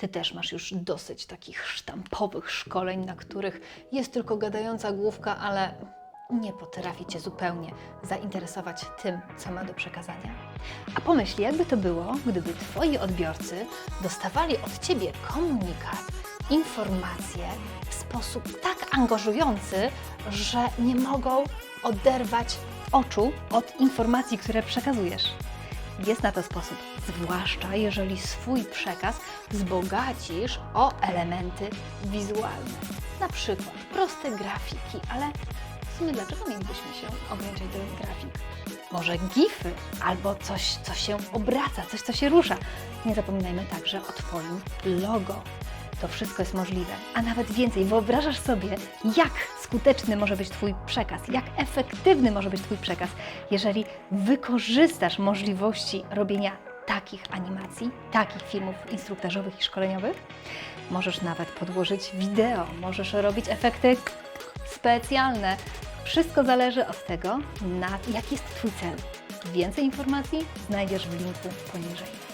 Ty też masz już dosyć takich sztampowych szkoleń, na których jest tylko gadająca główka, ale nie potrafi Cię zupełnie zainteresować tym, co ma do przekazania. A pomyśl, jakby to było, gdyby Twoi odbiorcy dostawali od Ciebie komunikat, informacje w sposób tak angażujący, że nie mogą oderwać oczu od informacji, które przekazujesz. Jest na to sposób, zwłaszcza jeżeli swój przekaz wzbogacisz o elementy wizualne. Na przykład proste grafiki, ale w sumie dlaczego mielibyśmy się ograniczać do grafik? Może gify albo coś, co się obraca, coś, co się rusza. Nie zapominajmy także o Twoim logo. To wszystko jest możliwe, a nawet więcej. Wyobrażasz sobie, jak skuteczny może być Twój przekaz, jak efektywny może być Twój przekaz, jeżeli wykorzystasz możliwości robienia takich animacji, takich filmów instruktażowych i szkoleniowych. Możesz nawet podłożyć wideo, możesz robić efekty specjalne. Wszystko zależy od tego, na, jaki jest Twój cel. Więcej informacji znajdziesz w linku poniżej.